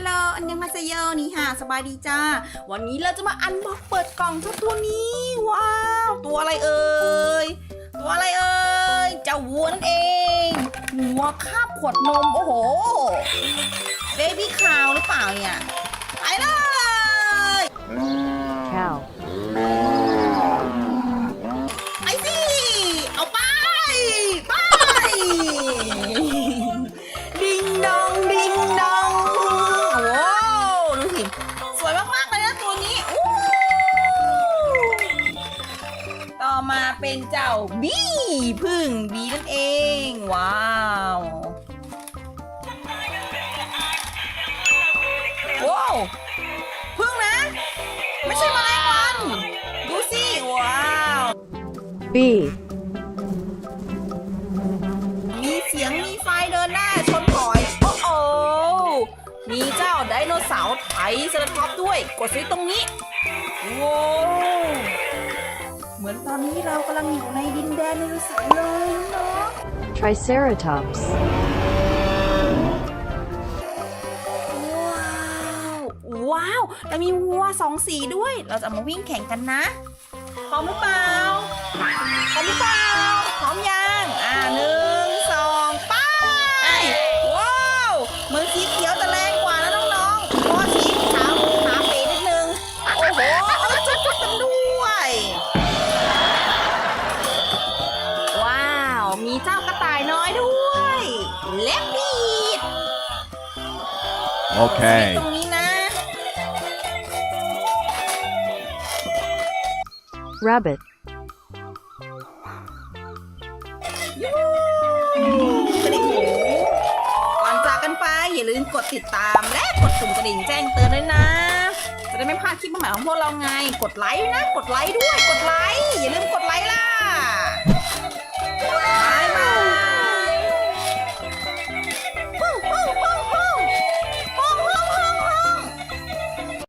ลโหล อันยังมาเซโยนี่ค่ะ สบายดีจ้า วันนี้เราจะมาอันบ็อกเปิดกล่องเจ้าตัวนี้ ว้าว ตัวอะไรเอ่ย ตัวอะไรเอ่ย เจ้าวัวนั่นเองหัวคาบขวดนม โอ้โห เบบี้คาวหรือเปล่าเนี่ย เป็นเจ้าบีพึ่งบีนั่นเอง ว้าวว้าวพึ่งนะ ไม่ใช่แมลงวัน ดูสิ ว้าว bee, มีเสียงมีไฟเดินหน้าชนถอย โอ้โอมีเจ้าไดโนเสาร์ไถสารท็อปด้วย กดซิตรงนี้ว้าว มือนตอนนี้เรากำลังอยู่ในดินแดนไดโนเสาร์เลยเนาะ triceratops, ว้าว ว้าวแล้วมีวัวสองสีด้วย เราจะเอามาวิ่งแข่งกันนะ พร้อมหรือเปล่า พร้อมหรือเปล่า พร้อมยัง อ่าหนึ่ง เจ้ากระต่ายน้อยด้วย เล็บบีด Okay. ตรงนี้นะ rabbit, กระดิ่งหูก่อนจากกันไปอย่าลืมกดติดตามและกดปุ่มกระดิ่งแจ้งเตือนด้วยนะ จะได้ไม่พลาดคลิปใหม่ๆของพวกเราไง กดไลค์ด้วยนะ กดไลค์ด้วย กดไลค์ อย่าลืมกดไลค์ล่ะ